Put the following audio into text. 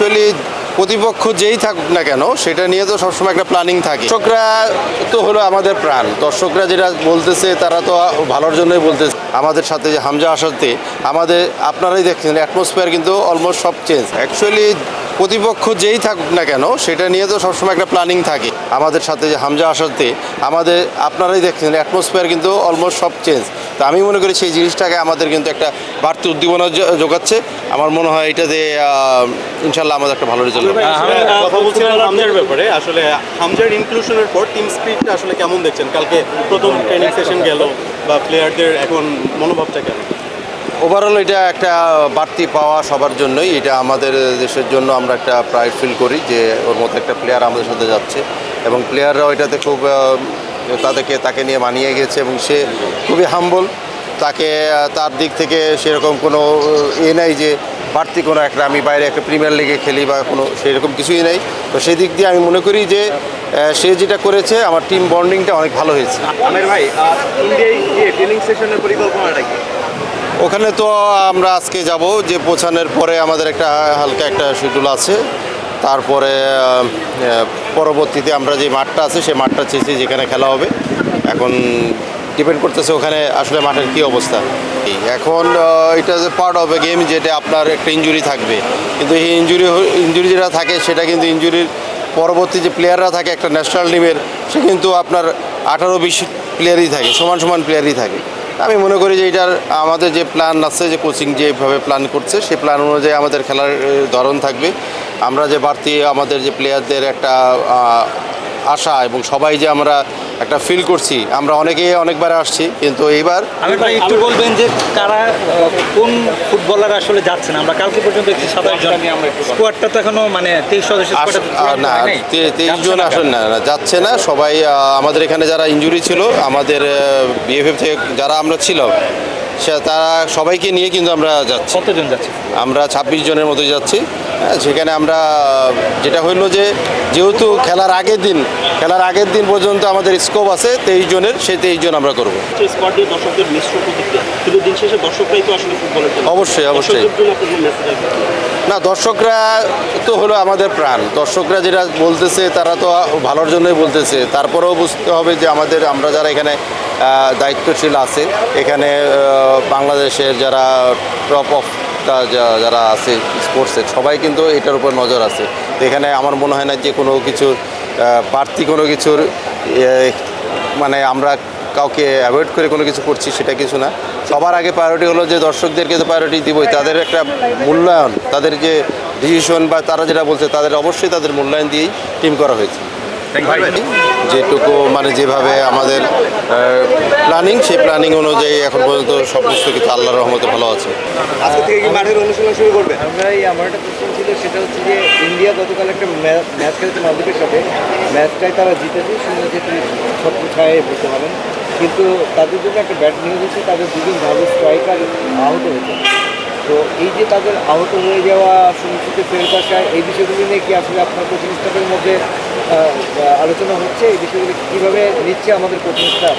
Actually প্রতিপক্ষ যেই থাকুক না কেন, সেটা নিয়ে তো সবসময় একটা প্ল্যানিং থাকে। দর্শকরা তো হলো আমাদের প্রাণ। দর্শকরা যেটা বলতেছে, তারা তো ভালোর জন্যই বলতেছে। আমাদের সাথে যে হামজা আসাতে আমাদের, আপনারাই দেখছেন অ্যাটমসফিয়ার কিন্তু অলমোস্ট সব চেঞ্জ অ্যাকচুয়ালি প্রতিপক্ষ যেই থাকুক না কেন সেটা নিয়ে তো সবসময় একটা প্ল্যানিং থাকে। আমাদের সাথে যে হামজা আসাতে আমাদের আপনারাই দেখছেন অ্যাটমসফিয়ার কিন্তু অলমোস্ট সব চেঞ্জ তো আমি মনে করি সেই জিনিসটাকে আমাদের কিন্তু একটা বাড়তি উদ্দীপনা যোগাচ্ছে। আমার মনে হয় এটাতে আহ, ইনশাল্লাহ আমাদের একটা ভালো রেজাল্ট হবে। আসলে কথা বলছিলাম হামজার ব্যাপারে আসলে হামজার ইনক্লুশনের পর টিম স্পিরিটটা আসলে কেমন দেখছেন? কালকে প্রথম ট্রেনিং সেশন গেল বা প্লেয়ারদের এখন মনোভাবটা কেমন? ওভারঅল এটা একটা বাড়তি পাওয়া সবার জন্যই। এটা আমাদের দেশের জন্য আমরা একটা প্রাইড ফিল করি যে ওর মতো একটা প্লেয়ার আমাদের সাথে যাচ্ছে। এবং প্লেয়াররাও এটাতে খুব তাদেরকে, তাকে নিয়ে মানিয়ে গেছে এবং সে খুবই হাম্বল তাকে তার দিক থেকে সেরকম কোনো এ নাই যে বাড়তি কোনো একটা আমি বাইরে একটা প্রিমিয়ার লিগে খেলি বা কোনো সেরকম কিছুই নেই। তো সেই দিক দিয়ে আমি মনে করি যে সে যেটা করেছে, আমার টিম বন্ডিংটা অনেক ভালো হয়েছে। আমের ভাই ইন্ডিয়ায় ট্রেনিং সেশনের পরিকল্পনাটা কি? ওখানে তো আমরা আজকে যাব, যে পৌঁছানোর পরে আমাদের একটা হালকা একটা শিডিউল আছে। তারপরে পরবর্তীতে আমরা যে মাঠটা আছে সেই মাঠটা চেয়েছি যেখানে খেলা হবে, এখন ডিপেন্ড করতেছে ওখানে আসলে মাঠের কী অবস্থা। এখন এটা যে পার্ট অফ এ গেম যেটা আপনার একটা ইঞ্জুরি থাকবে। কিন্তু এই ইঞ্জুরি ইঞ্জুরি যেটা থাকে, সেটা কিন্তু ইঞ্জুরির পরবর্তী যে প্লেয়াররা থাকে একটা ন্যাশনাল টিমের সে কিন্তু আপনার আঠারো, বিশ প্লেয়ারই থাকে, সমান সমান প্লেয়ারই থাকে। আমি মনে করি যে এটার আমাদের যে প্ল্যান আছে, যে কোচিং যেভাবে প্ল্যান করছে সেই প্ল্যান অনুযায়ী আমাদের খেলার ধরন থাকবে। আমরা যে বাড়তি আমাদের যে প্লেয়ারদের একটা আশা এবং সবাই যে আমরা একটা ফিল করছি আমরা অনেকেই অনেকবার আসছি কিন্তু এইবার একটু বলবেন যে কারা কোন ফুটবলার আসলে যাচ্ছেন? আমরা কালকে পর্যন্ত একটি সাতাশ জন স্কোয়াডটা তো এখনও মানে তেইশ সদস্য না তেইশ জন আসেন না না, যাচ্ছে না। সবাই আমাদের এখানে যারা ইঞ্জুরি ছিল আমাদের বিএফএফ থেকে যারা আমরা ছিল সে তারা সবাইকে নিয়ে কিন্তু আমরা যাচ্ছি। কতজন যাচ্ছে? আমরা ছাব্বিশ জনের মতো যাচ্ছি। সেখানে আমরা যেটা হইল যে যেহেতু খেলার আগের দিন খেলার আগের দিন পর্যন্ত আমাদের স্কোপ আছে তেইশ জনের সেই তেইশ জন আমরা করব। অবশ্যই, অবশ্যই। না দর্শকরা তো হলো আমাদের প্রাণ। দর্শকরা যেটা বলতেছে তারা তো ভালোর জন্যই বলতেছে। তারপরেও বুঝতে হবে যে আমাদের আমরা যারা এখানে দায়িত্বশীল আছে এখানে বাংলাদেশের যারা টপ অফ যারা আছে, স্পোর্টসের, সবাই কিন্তু এটার উপর নজর আছে। তো এখানে আমার মনে হয় না যে কোনো কিছুর বাড়তি কোনো কিছুর মানে আমরা কাউকে অ্যাভয়েড করে কোনো কিছু করছি সেটা কিছু না। সবার আগে প্রায়োরিটি হলো যে দর্শকদেরকে তো প্রায়োরিটি দিবই, তাদের একটা মূল্যায়ন, তাদের যে ডিসিশন বা তারা যেটা বলছে, তাদের অবশ্যই তাদের মূল্যায়ন দিয়েই টিম করা হয়েছে। যেটুকু মানে যেভাবে আমাদের প্ল্যানিং সেই প্ল্যানিং অনুযায়ী এখন পর্যন্ত সমস্ত কিছু কিন্তু আল্লাহ রহমতে ভালো আছে। আজকে থেকে কি মাঠের অনুশীলন শুরু করবে? আমরা এই আমার একটা কোশ্চেন ছিল সেটা হচ্ছে যে ইন্ডিয়া গতকাল একটা ম্যাচ খেলেছে মালদ্বীপের সাথে। ম্যাচটাই তারা জিতেছে শুনে যে তুমি ছত্র ছায় বলতে পারেন কিন্তু তাদের জন্য একটা ব্যাড নিউজ হচ্ছে তাদের দুজন ভালো স্ট্রাইকার আহত হয়েছে। তো এই যে তাদের আহত হয়ে যাওয়া সুনিশ্চিত ফেরত আসা, এই বিষয়গুলি নিয়ে কি আসলে আপনার কোচিং স্টাফের মধ্যে আলোচনা হচ্ছে? এই বিষয়গুলি কীভাবে নিচ্ছে আমাদের কোচিং স্টাফ